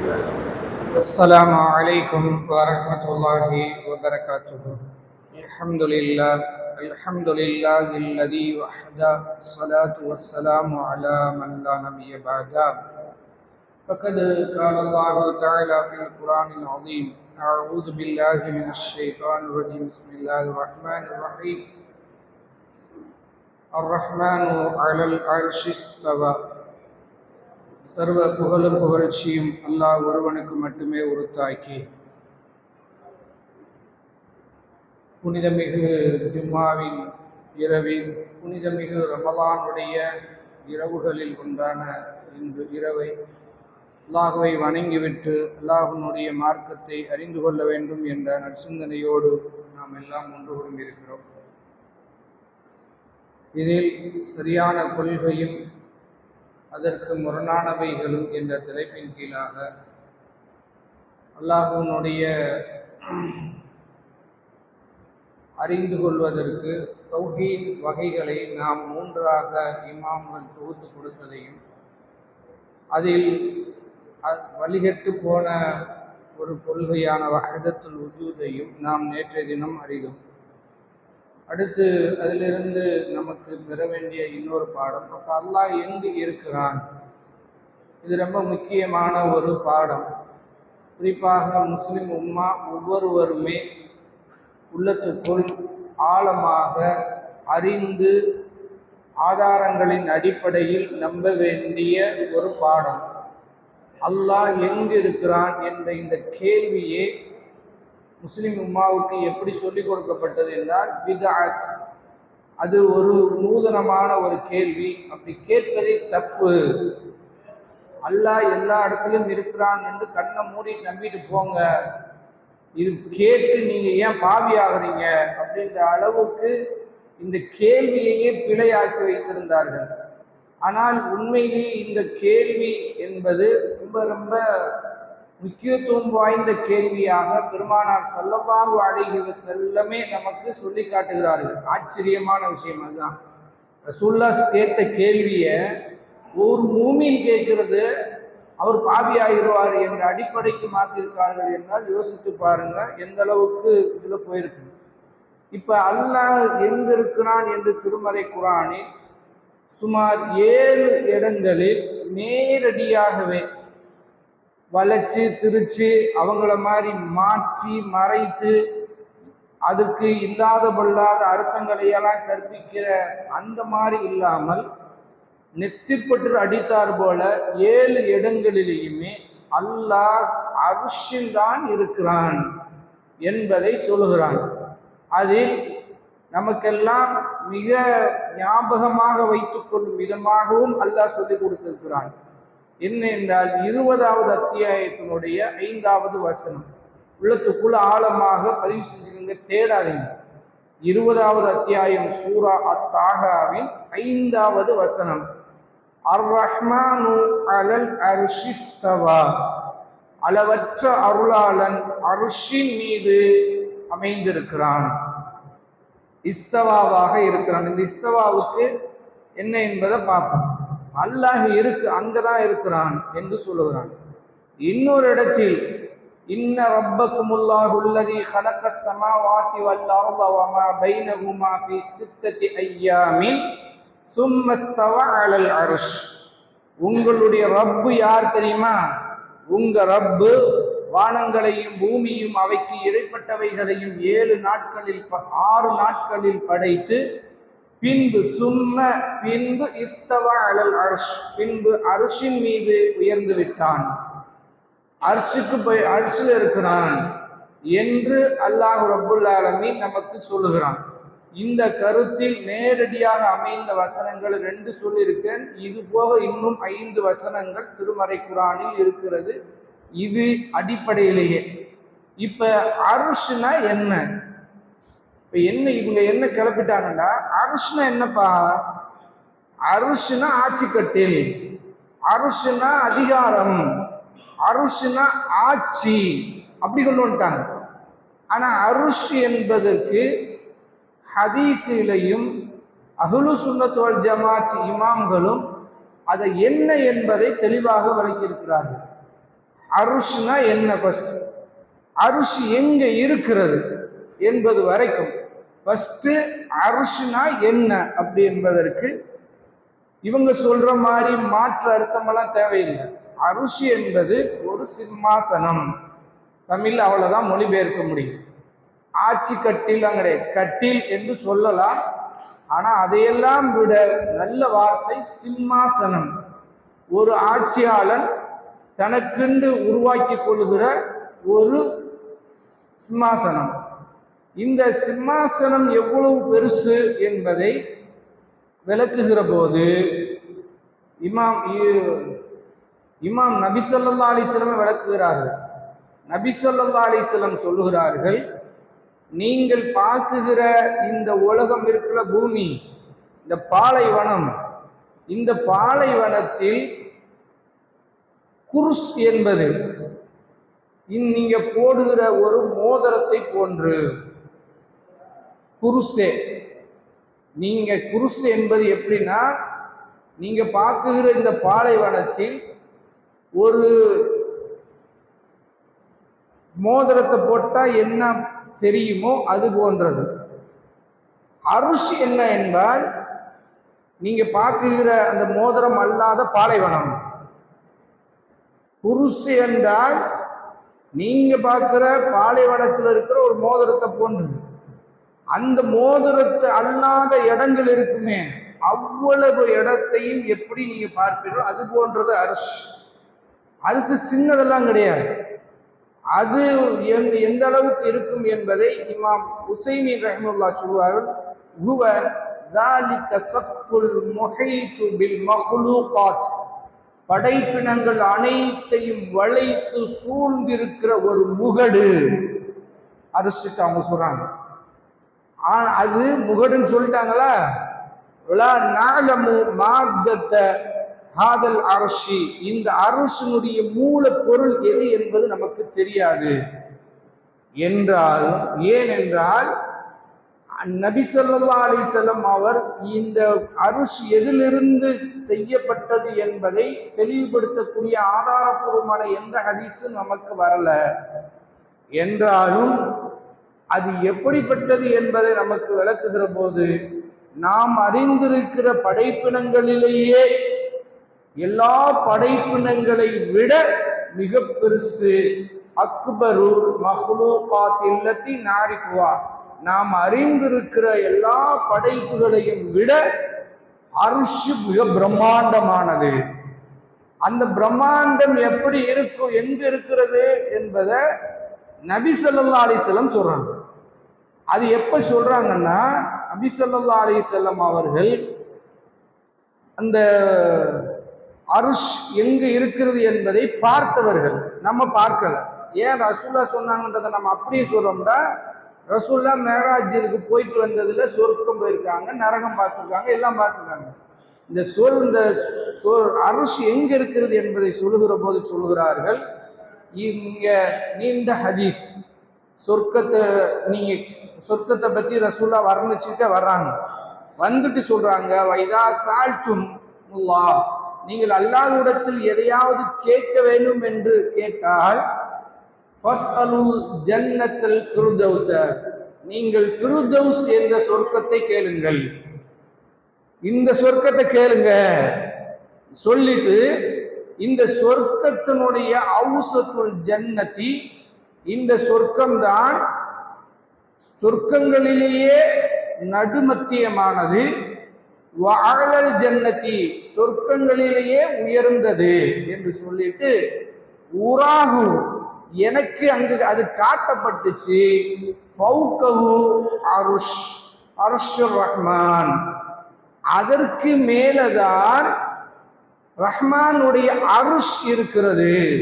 السلام عليكم ورحمة الله وبركاته. الحمد لله الحمد لله الذي وحده الصلاة والسلام على من لا نبي بعده. فقد قال الله تعالى في القرآن العظيم أعوذ بالله من الشيطان الرجيم. بسم الله الرحمن الرحيم. الرحمن على العرش استوى. சர்வ புகழும் புகழ்ச்சியும் அல்லாஹ் ஒருவனுக்கு மட்டுமே உறுத்தாக்கி புனிதமிகு ஜும்மாவின் இரவில் புனிதமிகு ரமலானுடைய இரவுகளில் ஒன்றான இன்று இரவை அல்லாஹுவை வணங்கிவிட்டு அல்லாஹுனுடைய மார்க்கத்தை அறிந்து கொள்ள வேண்டும் என்ற நற்சிந்தனையோடு நாம் எல்லாம் ஒன்று கொண்டிருக்கிறோம் இதில் சரியான கொள்கையும் அதற்கு முரணானவைகளும் என்ற தலைப்பின் கீழாக அல்லாஹுனுடைய அறிந்து கொள்வதற்கு தௌஹீத் வகைகளை நாம் மூன்றாக இமாம்கள் தொகுத்து கொடுத்ததையும் அதில் வழிகட்டு போன ஒரு கொள்கையான வகதத்துள் உஜூதையும் நாம் நேற்றைய தினம் அறிதோம். அடுத்து அதிலிருந்து நமக்கு பெற வேண்டிய இன்னொரு பாடம் அப்போ அல்லாஹ் எங்கு இருக்கிறான்? இது ரொம்ப முக்கியமான ஒரு பாடம். குறிப்பாக முஸ்லிம் உம்மா ஒவ்வொருவருமே உள்ளத்துக்குள் ஆழமாக அறிந்து ஆதாரங்களின் அடிப்படையில் நம்ப வேண்டிய ஒரு பாடம். அல்லாஹ் எங்கு இருக்கிறான்? என்ற இந்த கேள்வியே முஸ்லிம் உம்மாவுக்கு எப்படி சொல்லிக் கொடுக்கப்பட்டது என்றால் பிதாத் அது ஒரு நூதனமான ஒரு கேள்வி. அப்படி கேட்பதே தப்பு. அல்லாஹ் எல்லா இடத்துலையும் இருக்கிறான் என்று கண்ணை மூடி நம்பிட்டு போங்க. இது கேட்டு நீங்கள் ஏன் பாவி ஆகுறீங்க? அப்படின்ற அளவுக்கு இந்த கேள்வியையே பிழையாக்கி வைத்திருந்தார்கள். ஆனால் உண்மையிலேயே இந்த கேள்வி என்பது ரொம்ப ரொம்ப முக்கியத்துவம் வாய்ந்த கேள்வியாக பெருமானார் சல்லல்லாஹு அழகிய செல்லமே நமக்கு சொல்லி காட்டுகிறார்கள். ஆச்சரியமான விஷயம் அதுதான். ரசூல்லா கேட்ட கேள்வியை ஒரு மூமின் கேட்கிறது அவர் பாவி ஆகிடுவார் என்ற அடிப்படைக்கு மாற்றிருக்கார்கள் என்றால் யோசித்து பாருங்க எந்த அளவுக்கு இதில் போயிருக்கு. இப்போ அல்லாஹ் எங்கிருக்கிறான் என்று திருமறை குரானில் சுமார் ஏழு இடங்களில் நேரடியாகவே வளைச்சு திருச்சு அவங்கள மாதிரி மாற்றி மறைத்து அதுக்கு இல்லாத பொல்லாத அர்த்தங்களையெல்லாம் கற்பிக்கிற அந்த மாதிரி இல்லாமல் நெத்திப்பற்று அடித்தார் போல ஏழு இடங்களிலேயுமே அல்லாஹ் அரிசில் தான் இருக்கிறான் என்பதை சொல்லுகிறான். அதில் நமக்கெல்லாம் மிக ஞாபகமாக வைத்துக்கொள்ளும் விதமாகவும் அல்லாஹ் சொல்லி கொடுத்திருக்கிறான். என்ன என்றால் இருபதாவது அத்தியாயத்தினுடைய ஐந்தாவது வசனம். உள்ளத்துக்குள்ள ஆழமாக பதிவு செஞ்சுக்கோங்க தேடாதீங்க. இருபதாவது அத்தியாயம் சூரா அத்தாகாவின் ஐந்தாவது வசனம். அர் ரஹ்மானு அலல் அர்ஷிஸ்தவா அளவற்ற அருளாளன் அருஷின் மீது அமைந்திருக்கிறான். இஸ்தவாவாக இருக்கிறான். இந்த இஸ்தவாவுக்கு என்ன என்பதை பார்ப்போம். அல்லாஹ் இருக்கு அங்கதான் இருக்கிறான் என்று சொல்லுகிறான் இன்னொரு இடத்தில் இன்ன ரப்பக்குமுல்லாஹு அல்லதி خلق السماوات والارض وما بينهما في سته ايام ثم استوى على العرش உங்களுடைய ரப்பு யார் தெரியுமா உங்க ரப்பு வானங்களையும் பூமியும் அவைக்கு இடைப்பட்டவைகளையும் ஏழு நாட்களில் ஆறு நாட்களில் படைத்து பின்பு சும்ம பின்பு இஸ்தவா அலல் அர்ஷ் பின்பு அரிசின் மீது உயர்ந்து விட்டான். அரிசுக்கு போய் அரிசில் இருக்கிறான் என்று அல்லாஹ் ரபுல் ஆலமி நமக்கு சொல்லுகிறான். இந்த கருத்தில் நேரடியாக அமைந்த வசனங்கள் ரெண்டு சொல்லியிருக்கேன். இது போக இன்னும் ஐந்து வசனங்கள் திருமறை குரானில் இருக்கிறது. இது அடிப்படையிலேயே. இப்ப அருஷ்னா என்ன? இப்போ என்ன இவங்க என்ன கிளப்பிட்டாங்கன்னா அருஷ்னா என்னப்பா? அருஷ்னா ஆட்சிக்கட்டில். அரிசுனா அதிகாரம். அருஷ்னா ஆட்சி. அப்படி கொண்டு வந்துட்டாங்க. ஆனால் அருஷ் என்பதற்கு ஹதீஸிலையும் அகுலு சுன்னத்துவல் ஜமாத் இமாம்களும் அதை என்ன என்பதை தெளிவாக விளக்கியிருக்கிறார்கள். அருஷ்னா என்ன ஃபஸ்ட் அருஷ் எங்கே இருக்கிறது என்பது வரைக்கும் ஃபஸ்ட்டு அருஷ்னா என்ன அப்படி என்பதற்கு இவங்க சொல்ற மாதிரி மாற்று அர்த்தமெல்லாம் தேவையில்லை. அருஷி என்பது ஒரு சிம்மாசனம். தமிழ் அவ்வளோதான் மொழிபெயர்க்க முடியும். ஆட்சி கட்டில் அங்கே கட்டில் என்று சொல்லலாம். ஆனால் அதையெல்லாம் விட நல்ல வார்த்தை சிம்மாசனம். ஒரு ஆட்சியாளன் தனக்கென்று உருவாக்கி கொள்கிற ஒரு சிம்மாசனம். இந்த சிம்மாசனம் எவ்வளவு பெருசு என்பதை விளக்குகிற போது இமாம் இ- இமாம் நபி ஸல்லல்லாஹு விளக்குகிறார்கள். நபி ஸல்லல்லாஹு சொல்லுகிறார்கள் நீங்கள் பார்க்குகிற இந்த உலகம் இருக்கிற பூமி இந்த பாலைவனம் இந்த பாலைவனத்தில் குருஸ் என்பது இந் நீங்க போடுகிற ஒரு மோதிரத்தை போன்று. குருசே. நீங்க குருசு என்பது எப்படின்னா நீங்க பார்க்குகிற இந்த பாலைவனத்தில் ஒரு மோதிரத்தை போட்டா என்ன தெரியுமோ அது போன்றது. அருஷ் என்ன என்பால் நீங்க பார்க்குகிற அந்த மோதிரம் அல்லாத பாலைவனம் குருசு என்றால் நீங்க பார்க்கிற பாலைவனத்தில் இருக்கிற ஒரு மோதிரத்தை போன்றது. அந்த மோதிரத்தை அல்லாத இடங்கள் இருக்குமே அவ்வளவு இடத்தையும் எப்படி நீங்க பார்ப்பீர்களோ அது போன்றது அரசு அரசு சின்னதெல்லாம் கிடையாது அது எந்த எந்த அளவுக்கு இருக்கும் என்பதை இமாம் உசைமின் ரஹ்முல்லா சொல்வார்கள் ஹுவ ذلك سقف المحيط بالمخلوقات படைப்பினங்கள் அனைத்தையும் வளைத்து சூழ்ந்திருக்கிற ஒரு முகடு அரசுக்கு அவங்க சொல்றாங்க ஆனால் அது முகடுன்னு சொல்லிட்டாங்களா? விழா நாளமு மார்க்கத்தை ஹாதல் அரசி இந்த அரசனுடைய மூல பொருள் எது என்பது நமக்கு தெரியாது. என்றால் ஏனென்றால் நபி சொல்லா அலைஹி அவர் இந்த அருஷ் எதிலிருந்து செய்யப்பட்டது என்பதை தெளிவுபடுத்தக்கூடிய ஆதாரபூர்வமான எந்த ஹதீஸும் நமக்கு வரல. என்றாலும் அது எப்படிப்பட்டது என்பதை நமக்கு விளக்குகிற போது நாம் அறிந்திருக்கிற படைப்பினங்களிலேயே எல்லா படைப்பினங்களை விட மிக பெருசு அக்பரு மஹ்லூகாத் இல்லத்தி நாரிஃபுவா. நாம் அறிந்திருக்கிற எல்லா படைப்புகளையும் விட அருஷு மிக பிரம்மாண்டமானது. அந்த பிரம்மாண்டம் எப்படி இருக்கும் எங்க இருக்கிறது என்பதை நபி சொல்லா அலைஹி சொல்றாங்க. அது எப்ப சொல்றாங்கன்னா அபிசல்லா அலி செல்லம் அவர்கள் அந்த அருஷ் எங்க இருக்கிறது என்பதை பார்த்தவர்கள். நம்ம பார்க்கல. ஏன் ரசூல்லா சொன்னாங்கன்றதை நம்ம அப்படியே சொல்றோம்னா ரசூல்லா மேராஜிற்கு போயிட்டு வந்ததுல சொர்க்கம் போயிருக்காங்க நரகம் பார்த்துருக்காங்க எல்லாம் பார்த்துருக்காங்க. இந்த சொல் இந்த சொல் அருஷ் எங்க இருக்கிறது என்பதை சொல்லுகிற போது சொல்லுகிறார்கள் இங்க நீண்ட ஹதீஸ் சொர்க்கத்தை நீங்க சொர்க்கத்தை பற்றி ரசூல்லா வர்ணிச்சுட்டு வர்றாங்க. வந்துட்டு சொல்றாங்க வைதா சால்டும் முல்லா. நீங்கள் அல்லாஹ்விடத்தில் எதையாவது கேட்க வேண்டும் என்று கேட்டால் ஃபஸ்அலுல் ஜன்னத்தல் ஃபிருதௌஸ. நீங்கள் ஃபிருதௌஸ் என்ற சொர்க்கத்தை கேளுங்கள். இந்த சொர்க்கத்தை கேளுங்க. சொல்லிட்டு இந்த சொர்க்கத்தினுடைய அவுசத்துள் ஜன்னதி இந்த சொர்க்கம்தான் சொர்க்கங்களிலேயே நடுமத்தியமானது வாழல் ஜன்னதி சொர்க்கங்களிலேயே உயர்ந்தது என்று சொல்லிட்டு உராகு எனக்கு அங்கு அது காட்டப்பட்டுச்சு. ஃபவுகவு அருஷ் அருஷுர் ரஹ்மான். அதற்கு மேலதான் ரஹ்மானுடைய அருஷ் இருக்கிறது.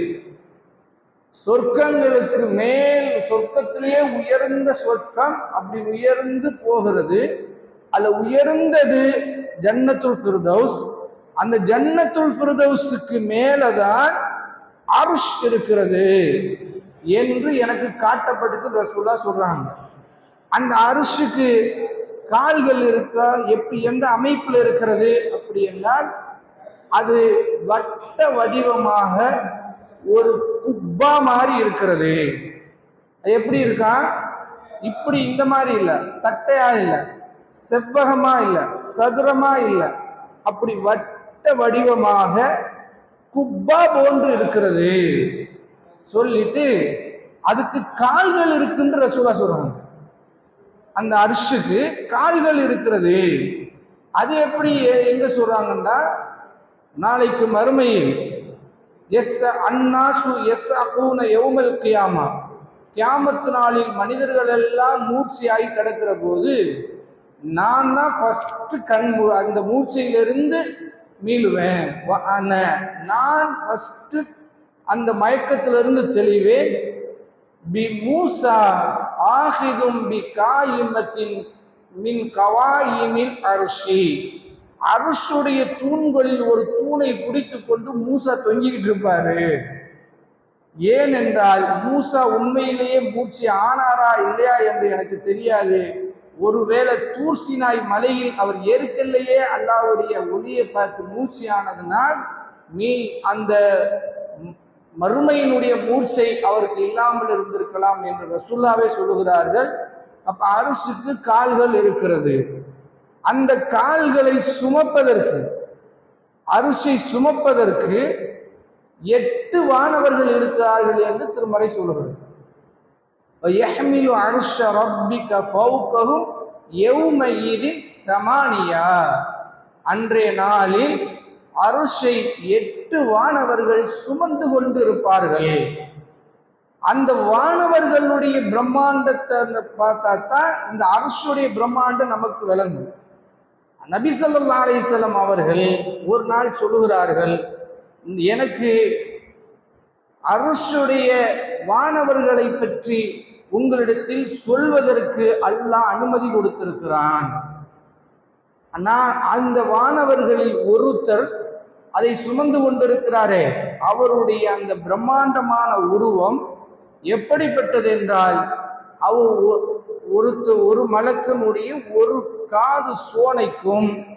சொர்க்கங்களுக்கு மேல் சொர்க்கத்திலேயே உயர்ந்த சொர்க்கம் அப்படி உயர்ந்து போகிறது. அல்ல உயர்ந்தது ஜன்னத்துல் ஃபிர்தௌஸ். அந்த ஜன்னத்துல் ஃபிர்தௌஸுக்கு மேலதான் அருஷ் இருக்கிறது என்று எனக்கு காட்டப்பட்டு ரசூல்லா சொல்றாங்க. அந்த அரிசுக்கு கால்கள் இருக்க? எப்படி எந்த அமைப்பில் இருக்கிறது? அப்படி என்றால் அது வட்ட வடிவமாக ஒரு குப்பா மாதிரி இருக்கிறது. அது எப்படி இருக்கான் இப்படி இந்த மாதிரி இல்லை. தட்டையா இல்லை. செவ்வகமா இல்லை. சதுரமா இல்லை. அப்படி வட்ட வடிவமாக குப்பா போன்று இருக்கிறது. சொல்லிட்டு அதுக்கு கால்கள் இருக்குன்ற ரசூலா சொல்றாங்க. அந்த அரிசுக்கு கால்கள் இருக்கிறது. அது எப்படி எங்க சொல்றாங்கன்னா நாளைக்கு மறுமையில் எஸ் அன்னாசு எஸ் அகூன எவுமல் கியாமா. கியாமத்து நாளில் மனிதர்கள் எல்லாம் மூர்ச்சியாகி கிடக்கிற போது நான் தான் ஃபர்ஸ்ட் கண் அந்த மூர்ச்சையிலிருந்து மீளுவேன். நான் ஃபர்ஸ்ட் அந்த மயக்கத்திலிருந்து தெளிவேன். பி மூசா ஆஹிதும் பி காயிமத்தின் மின் கவாயிமின் அரிசி அரசுடைய தூண்களில் ஒரு தூணை பிடித்து கொண்டு மூசா தொங்கிக்கிட்டு இருப்பாரு. ஏனென்றால் மூசா உண்மையிலேயே மூர்ச்சி ஆனாரா இல்லையா என்று எனக்கு தெரியாது. ஒருவேளை தூர்சினாய் மலையில் அவர் ஏற்கல்லையே அல்லாவுடைய ஒளியை பார்த்து மூச்சு ஆனதுனால் நீ அந்த மறுமையினுடைய மூர்ச்சை அவருக்கு இல்லாமல் இருந்திருக்கலாம் என்று ரசுல்லாவே சொல்லுகிறார்கள். அப்ப அரசுக்கு கால்கள் இருக்கிறது. அந்த கால்களை சுமப்பதற்கு அரிசை சுமப்பதற்கு எட்டு வானவர்கள் இருக்கிறார்கள் என்று திருமறை சொல்கிறது. சமானியா. அன்றைய நாளில் அருஷை எட்டு வானவர்கள் சுமந்து கொண்டு இருப்பார்கள் அந்த வானவர்களுடைய பிரம்மாண்டத்தை பார்த்தா தான் இந்த அரசுடைய பிரம்மாண்டம் நமக்கு விளங்கும். நபி ஸல்லல்லாஹு அவர்கள் ஒரு நாள் சொல்லுகிறார்கள் எனக்கு அரசுடைய வானவர்களை பற்றி உங்களிடத்தில் சொல்வதற்கு அல்லாஹ் அனுமதி கொடுத்திருக்கிறான். நான் அந்த வானவர்களில் ஒருத்தர் அதை சுமந்து கொண்டிருக்கிறாரே அவருடைய அந்த பிரம்மாண்டமான உருவம் எப்படிப்பட்டது என்றால் அவ ஒ- ஒருத்த ஒரு மலக்கனுடைய ஒரு காது சோனைக்கும்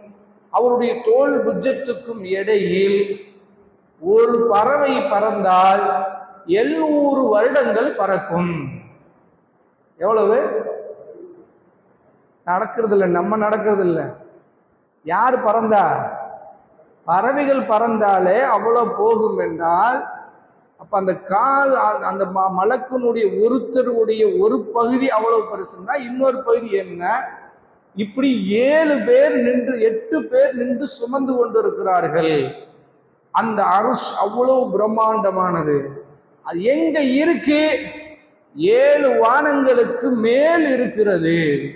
அவருடைய தோல் புஜத்துக்கும் இடையில் ஒரு பறவை பறந்தால் எழுநூறு வருடங்கள் பறக்கும். எவ்வளவு? நடக்கிறது இல்லை நம்ம நடக்கிறது இல்லை யார் பறந்தா? பறவைகள் பறந்தாலே அவ்வளோ போகும் என்றால் அப்போ அந்த கால் அந்த ம- மலக்குனுடைய ஒருத்தருடைய ஒரு பகுதி அவ்வளோ பெருசுன்னா இன்னொரு பகுதி என்ன? இப்படி ஏழு பேர் நின்று எட்டு பேர் நின்று சுமந்து கொண்டிருக்கிறார்கள். அந்த அருஷ் அவ்வளவு பிரம்மாண்டமானது. அது எங்க இருக்கு? ஏழு வானங்களுக்கு மேல் இருக்கிறது.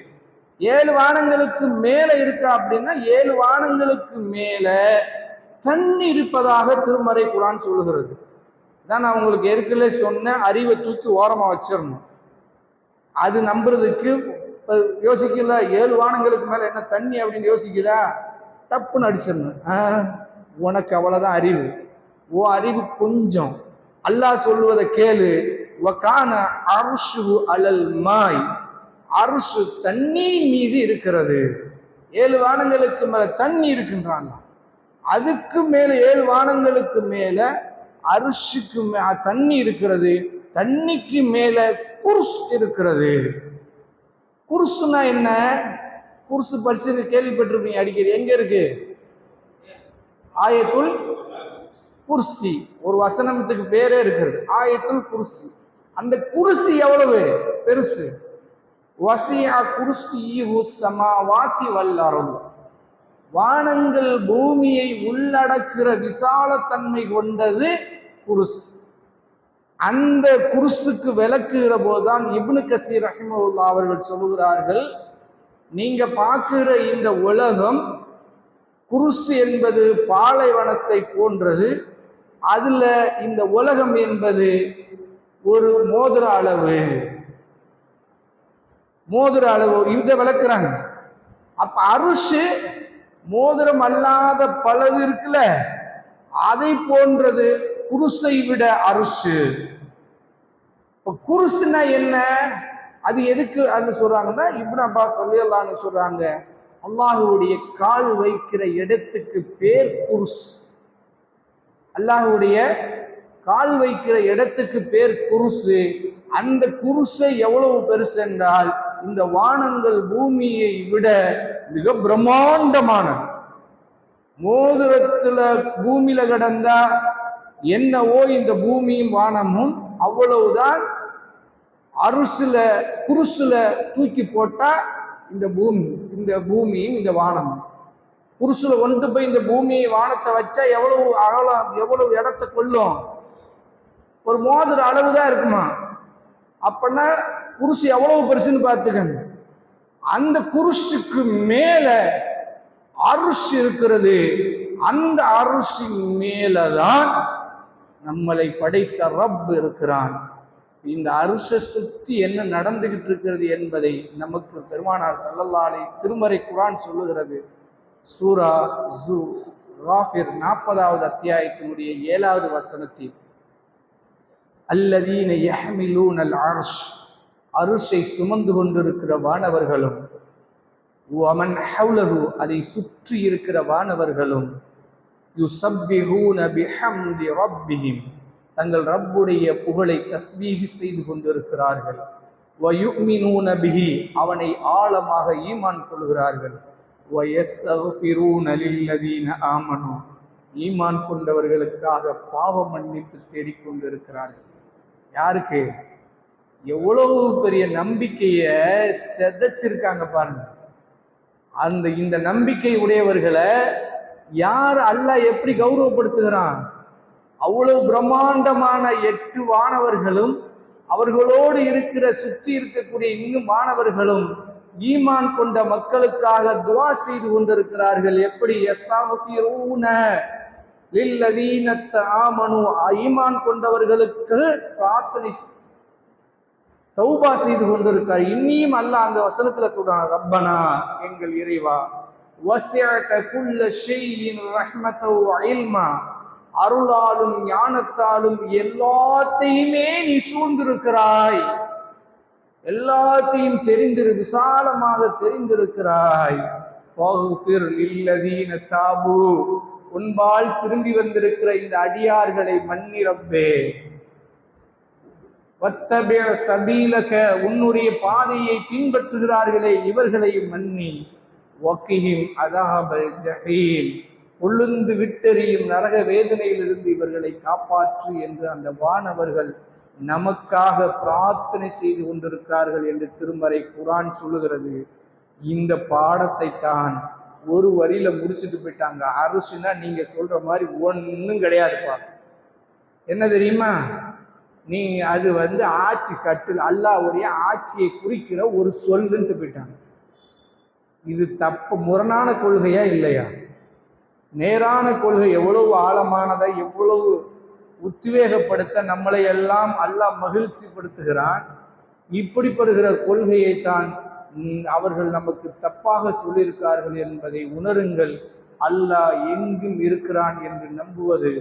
ஏழு வானங்களுக்கு மேல இருக்கா அப்படின்னா ஏழு வானங்களுக்கு மேல தண்ணி இருப்பதாக திருமறை குரான் சொல்லுகிறது. தான் நான் உங்களுக்கு ஏற்கனவே சொன்ன அறிவை தூக்கி ஓரமா வச்சிடணும். அது நம்புறதுக்கு யோசிக்கல ஏழு வானங்களுக்கு மேல என்ன தண்ணி அப்படின்னு யோசிக்குதா? தப்புன்னு அடிச்சிடணும். ஆ, உனக்கு அவ்வளவுதான் அறிவு. ஓ அறிவு கொஞ்சம். அல்லாஹ் சொல்லுவதை கேளு. உக்கான அருஷு அலல் மாய். அருஷு தண்ணீர் மீது இருக்கிறது. ஏழு வானங்களுக்கு மேல தண்ணி இருக்குன்றாங்க அதுக்கு மேல ஏழு வானங்களுக்கு மேல அரிசிக்கு மே தண்ணி இருக்கிறது. தண்ணிக்கு மேல குர்ஸ் இருக்கிறது. குருசுனா என்ன? குருசு படிச்சு கேள்விப்பட்டிருப்பீங்க அடிக்கடி. எங்க இருக்கு? ஆயத்துல் குர்சி. ஒரு வசனத்துக்கு பேரே இருக்கிறது. ஆயத்துல் குர்சி. அந்த குருசி எவ்வளவு? பெருசு. வசியா குர்சியு சமாவாத்தி வல்லரும் வானங்கள் பூமியை உள்ளடக்கிற விசாலத்தன்மை கொண்டது குருஸ் அந்த குருசுக்கு விளக்குகிற போதுதான் இப்னு கசீர் ரஹிமவுல்லா அவர்கள் சொல்லுகிறார்கள் நீங்க பார்க்கிற இந்த உலகம் குருசு என்பது பாலைவனத்தை போன்றது அதுல இந்த உலகம் என்பது ஒரு மோதிர அளவு. மோதிர அளவு இதை விளக்குறாங்க. அப்ப அருஷு மோதிரம் அல்லாத பலது இருக்குல்ல அதை போன்றது. குருசை விட அருஷு இப்போ குருசுனா என்ன? அது எதுக்கு அப்படின்னு சொல்றாங்கன்னா இப்னு அப்பாஸ் சொல்லிடலான்னு சொல்றாங்க அல்லாஹுடைய கால் வைக்கிற இடத்துக்கு பேர் குருஸ். அல்லாஹுடைய கால் வைக்கிற இடத்துக்கு பேர் குருசு. அந்த குருசை எவ்வளவு பெருசு என்றால் இந்த வானங்கள் பூமியை விட மிக பிரம்மாண்டமானது. மோதிரத்துல பூமியில கிடந்தா என்னவோ இந்த பூமியும் வானமும் அவ்வளவுதான் அரிசுல குருசுல தூக்கி போட்டா இந்த பூமி இந்த பூமியும் இந்த வானமும். குருசுல கொண்டு போய் இந்த பூமியை வானத்தை வச்சா எவ்வளவு அகலம் எவ்வளவு இடத்த கொள்ளும் ஒரு மோதிர அளவு தான் இருக்குமா? அப்படின்னா குருசு எவ்வளவு பெருசுன்னு பார்த்துக்கங்க. அந்த குருசுக்கு மேல அரிசி இருக்கிறது. அந்த அரிசி மேலதான் நம்மளை படைத்த ரப் இருக்கிறான். இந்த அரிசை சுற்றி என்ன நடந்துகிட்டு இருக்கிறது என்பதை நமக்கு பெருமானார் சல்லல்லாலை திருமறை குரான் சொல்லுகிறது. சூரா ஜூ ராஃபிர் நாற்பதாவது அத்தியாயத்தினுடைய ஏழாவது வசனத்தில் அல்லதீன யஹ்மிலூன் அல் அர்ஷ் அருஷை சுமந்து கொண்டிருக்கிற வானவர்களும் ஒமன் ஹவுலகு அதை சுற்றி இருக்கிற வானவர்களும் யுசப்பிஹூன பிஹம்தி ரப்பிஹிம். தங்கள் ரப்புடைய புகழை தஸ்வீகி செய்து கொண்டிருக்கிறார்கள். வயுமினூன பிஹி அவனை ஆழமாக ஈமான் கொள்கிறார்கள் வயஸ்தகுஃபிரூன லில்லதீன ஆமனு ஈமான் கொண்டவர்களுக்காக பாவ மன்னிப்பு தேடிக்கொண்டிருக்கிறார்கள் யாருக்கு? எவ்வளவு பெரிய நம்பிக்கையை செதைச்சிருக்காங்க பாருங்க. அந்த இந்த நம்பிக்கை உடையவர்களை யார் அல்லாஹ் எப்படி கௌரவப்படுத்துகிறான்? அவ்வளவு பிரம்மாண்டமான எட்டு வானவர்களும் அவர்களோடு இருக்கிற சுற்றி இருக்கக்கூடிய இன்னும் மாணவர்களும் ஈமான் கொண்ட மக்களுக்காக துவா செய்து கொண்டிருக்கிறார்கள். எப்படி? ஆமனு ஈமான் கொண்டவர்களுக்கு பிரார்த்தனை தௌபா செய்து கொண்டிருக்கார் இன்னியும் அல்ல அந்த வசனத்துல தொடர் ரப்பனா எங்கள் இறைவா வசியத்த குல்ல ஷெய்யின் ரஹ்மத்தோ இல்மா அருளாலும் ஞானத்தாலும் எல்லாத்தையுமே நீ சூழ்ந்திருக்கிறாய். எல்லாத்தையும் தெரிந்திரு விசாலமாக தெரிந்திருக்கிறாய். ஃபஃபிர் லில்லதீன தாபு. உன்பால் திரும்பி வந்திருக்கிற இந்த அடியார்களை மன்னிரப்பே. வத்தபே சபீலக உன்னுடைய பாதையை பின்பற்றுகிறார்களே இவர்களையும் மன்னி. வக்கிஹிம் அதாபல் ஜஹீம். உளுந்து விட்டெறியும் நரக வேதனையிலிருந்து இவர்களை காப்பாற்று என்று அந்த வானவர்கள் நமக்காக பிரார்த்தனை செய்து கொண்டிருக்கார்கள் என்று திருமறை குரான் சொல்லுகிறது. இந்த பாடத்தை தான் ஒரு வரியில முடிச்சுட்டு போயிட்டாங்க. அரசுனா நீங்க சொல்ற மாதிரி ஒன்றும் கிடையாதுப்பா. என்ன தெரியுமா? நீ அது வந்து ஆட்சி கட்டில் அல்லாவுடைய ஆட்சியை குறிக்கிற ஒரு சொல்லுன்ட்டு போயிட்டாங்க. இது தப்பு முரணான கொள்கையா இல்லையா? நேரான கொள்கை எவ்வளவு ஆழமானதா எவ்வளவு உத்வேகப்படுத்த நம்மளை எல்லாம் அல்லாஹ் மகிழ்ச்சிப்படுத்துகிறான். இப்படிப்படுகிற கொள்கையை தான் அவர்கள் நமக்கு தப்பாக சொல்லியிருக்கார்கள் என்பதை உணருங்கள். அல்லாஹ் எங்கும் இருக்கிறான் என்று நம்புவது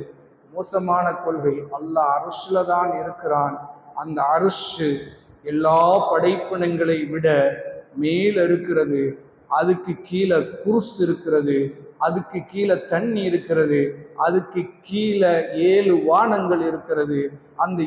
மோசமான கொள்கை. அல்லாஹ் அருஷில் தான் இருக்கிறான். அந்த அருஷு எல்லா படைப்பினங்களை விட மேல் இருக்கிறது. அதுக்கு கீழே குருஸ் இருக்கிறது அதுக்கு கீழே தண்ணி இருக்கிறது அதுக்கு கீழே ஏழு வானங்கள் இருக்கிறது அந்த